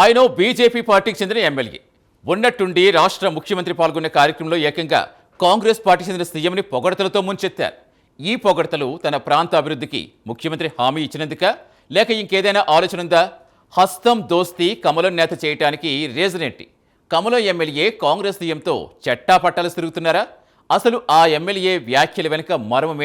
ఆయన బీజేపీ పార్టీకి చెందిన ఎమ్మెల్యే. ఉన్నట్టుండి రాష్ట్ర ముఖ్యమంత్రి పాల్గొన్న కార్యక్రమంలో ఏకంగా కాంగ్రెస్ పార్టీ చెందిన సీఎంని పొగడతలతో ముంచెత్తారు. ఈ పొగడతలు తన ప్రాంత అభివృద్ధికి ముఖ్యమంత్రి హామీ ఇచ్చినందుక లేక ఇంకేదైనా ఆలోచన ఉందా? హస్తం దోస్తి కమలం నేత చేయటానికి రీజన్ ఏంటి? కమలం ఎమ్మెల్యే కాంగ్రెస్ సీఎంతో చెట్టాపట్టాలు తిరుగుతున్నారా? అసలు ఆ ఎమ్మెల్యే వ్యాఖ్యల వెనుక మర్మం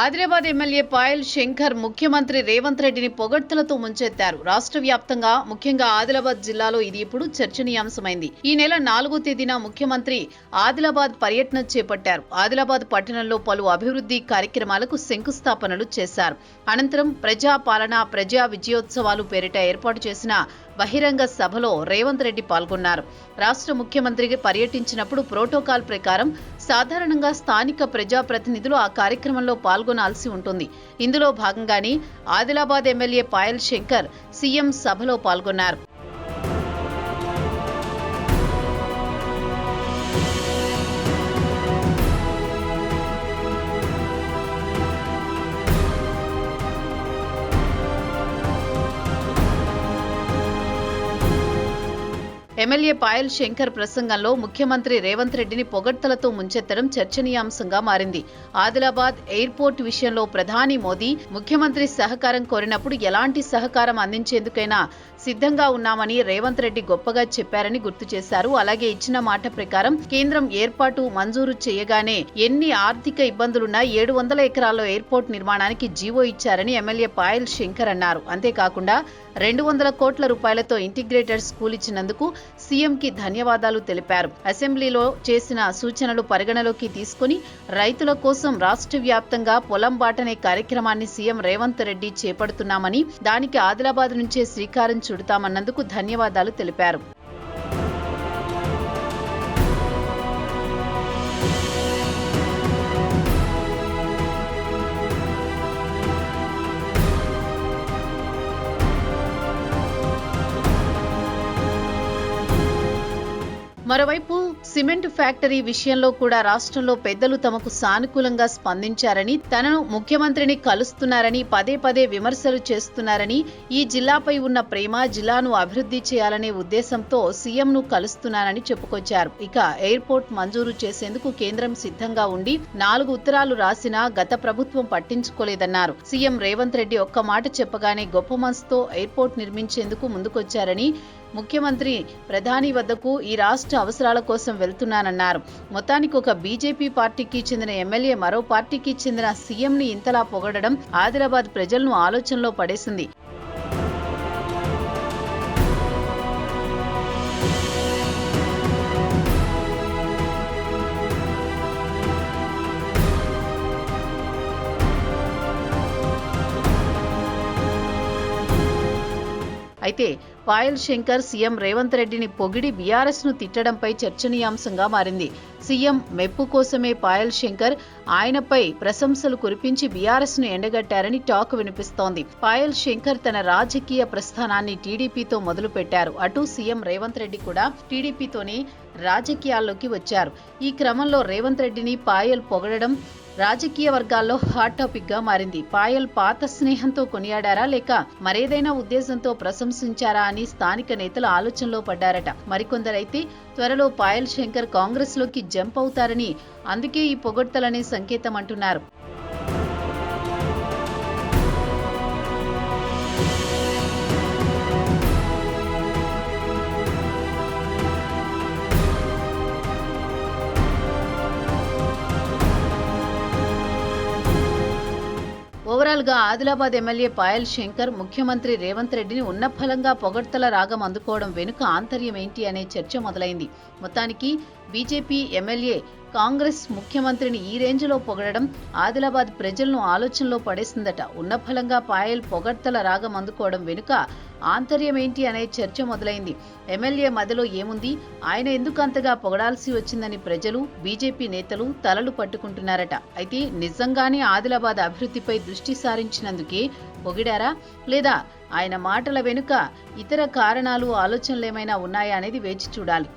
ఆదిలాబాద్ ఎమ్మెల్యే పాయల్ శంకర్ ముఖ్యమంత్రి రేవంత్ రెడ్డిని పొగడ్తలతో ముంచెత్తారు. రాష్ట్ర వ్యాప్తంగా ముఖ్యంగా ఆదిలాబాద్ జిల్లాలో ఇది ఇప్పుడు చర్చనీయాంశమైంది. ఈ నెల నాలుగో తేదీన ముఖ్యమంత్రి ఆదిలాబాద్ పర్యటన చేపట్టారు. ఆదిలాబాద్ పట్టణంలో పలు అభివృద్ధి కార్యక్రమాలకు శంకుస్థాపనలు చేశారు. అనంతరం ప్రజా పాలన ప్రజా విజయోత్సవాలు పేరిట ఏర్పాటు చేసిన బహిరంగ సభలో రేవంత్ రెడ్డి పాల్గొన్నారు. రాష్ట్ర ముఖ్యమంత్రికి పర్యటించినప్పుడు ప్రోటోకాల్ ప్రకారం సాధారణంగా స్థానిక ప్రజాప్రతినిధులు ఆ కార్యక్రమంలో పాల్గొనాల్సి ఉంటుంది. ఇందులో భాగంగానే ఆదిలాబాద్ ఎమ్మెల్యే పాయల్ శంకర్ సీఎం సభలో పాల్గొన్నారు. ఎమ్మెల్యే పాయల్ శంకర్ ప్రసంగంలో ముఖ్యమంత్రి రేవంత్ రెడ్డిని పొగడ్తలతో ముంచెత్తడం చర్చనీయాంశంగా మారింది. ఆదిలాబాద్ ఎయిర్పోర్ట్ విషయంలో ప్రధాని మోదీ ముఖ్యమంత్రి సహకారం కోరినప్పుడు ఎలాంటి సహకారం అందించేందుకైనా సిద్ధంగా ఉన్నామని రేవంత్ రెడ్డి గొప్పగా చెప్పారని గుర్తు చేశారు. అలాగే ఇచ్చిన మాట ప్రకారం కేంద్రం ఏర్పాటు మంజూరు చేయగానే ఎన్ని ఆర్థిక ఇబ్బందులున్నా ఏడు వందల ఎకరాల్లో ఎయిర్పోర్ట్ నిర్మాణానికి జీవో ఇచ్చారని ఎమ్మెల్యే పాయల్ శంకర్ అన్నారు. అంతేకాకుండా రెండు వందల కోట్ల రూపాయలతో ఇంటిగ్రేటెడ్ స్కూల్ ఇచ్చినందుకు సీఎంకి ధన్యవాదాలు తెలిపారు. అసెంబ్లీలో చేసిన సూచనలు పరిగణలోకి తీసుకుని రైతుల కోసం రాష్ట్ర వ్యాప్తంగా పొలం బాటనే కార్యక్రమాన్ని సీఎం రేవంత్ రెడ్డి చేపడుతున్నామని దానికి ఆదిలాబాద్ నుంచే శ్రీకారం చుడతామన్నందుకు ధన్యవాదాలు తెలిపారు. మరోవైపు సిమెంట్ ఫ్యాక్టరీ విషయంలో కూడా రాష్ట్రంలో పెద్దలు తమకు సానుకూలంగా స్పందించారని తనను ముఖ్యమంత్రిని కలుస్తున్నారని పదే పదే విమర్శలు చేస్తున్నారని ఈ జిల్లాపై ఉన్న ప్రేమ జిల్లాను అభివృద్ధి చేయాలనే ఉద్దేశంతో సీఎంను కలుస్తున్నానని చెప్పుకొచ్చారు. ఇక ఎయిర్పోర్ట్ మంజూరు చేసేందుకు కేంద్రం సిద్ధంగా ఉండి నాలుగు ఉత్తరాలు రాసినా గత ప్రభుత్వం పట్టించుకోలేదన్నారు. సీఎం రేవంత్ రెడ్డి ఒక్క మాట చెప్పగానే గొప్ప మనసుతో ఎయిర్పోర్ట్ నిర్మించేందుకు ముందుకొచ్చారని ముఖ్యమంత్రి ప్రధాని వద్దకు ఈ రాష్ట్ర అవసరాల కోసం వెళ్తున్నానన్నారు. మొత్తానికి ఒక బీజేపీ పార్టీకి చెందిన ఎమ్మెల్యే మరో పార్టీకి చెందిన సీఎంని ఇంతలా పొగడడం ఆదిలాబాద్ ప్రజలను ఆలోచనలో పడేసింది. అయితే పాయల్ శంకర్ సీఎం రేవంత్ రెడ్డిని పొగిడి బీఆర్ఎస్ను తిట్టడంపై చర్చనీయాంశంగా మారింది. సీఎం మెప్పు కోసమే పాయల్ శంకర్ ఆయనపై ప్రశంసలు కురిపించి బీఆర్ఎస్ను ఎండగట్టారని టాక్ వినిపిస్తోంది. పాయల్ శంకర్ తన రాజకీయ ప్రస్థానాన్ని టీడీపీతో మొదలుపెట్టారు. అటు సీఎం రేవంత్ రెడ్డి కూడా టీడీపీతోనే రాజకీయాల్లోకి వచ్చారు. ఈ క్రమంలో రేవంత్ రెడ్డిని పాయల్ పొగడడం రాజకీయ వర్గాల్లో హాట్ టాపిక్గా మారింది. పాయల్ పాత స్నేహంతో కొనియాడారా లేక మరేదైనా ఉద్దేశంతో ప్రశంసించారా అని స్థానిక నేతలు ఆలోచనలో పడ్డారట. మరికొందరైతే త్వరలో పాయల్ శంకర్ కాంగ్రెస్లోకి జంప్ అవుతారని అందుకే ఈ పొగడ్తలనే సంకేతం అంటున్నారు. ఓవరాల్గా ఆదిలాబాద్ ఎమ్మెల్యే పాయల్ శంకర్ ముఖ్యమంత్రి రేవంత్ రెడ్డిని ఉన్నఫలంగా పొగడ్తల రాగం అందుకోవడం వెనుక ఆంతర్యం ఏంటి అనే చర్చ మొదలైంది. మొత్తానికి బీజేపీ ఎమ్మెల్యే కాంగ్రెస్ ముఖ్యమంత్రిని ఈ రేంజ్లో పొగడడం ఆదిలాబాద్ ప్రజలను ఆలోచనలో పడేసిందట. ఉన్న ఫలంగా పాయల్ పొగడ్తల రాగం అందుకోవడం వెనుక ఆంతర్యం ఏంటి అనే చర్చ మొదలైంది. ఎమ్మెల్యే మదిలో ఏముంది? ఆయన ఎందుకు అంతగా పొగడాల్సి వచ్చిందని ప్రజలు బీజేపీ నేతలు తలలు పట్టుకుంటున్నారట. అయితే నిజంగానే ఆదిలాబాద్ అభివృద్ధిపై దృష్టి సారించినందుకే పొగిడారా? లేదా ఆయన మాటల వెనుక ఇతర కారణాలు ఆలోచనలేమైనా ఉన్నాయా అనేది వేచి చూడాలి.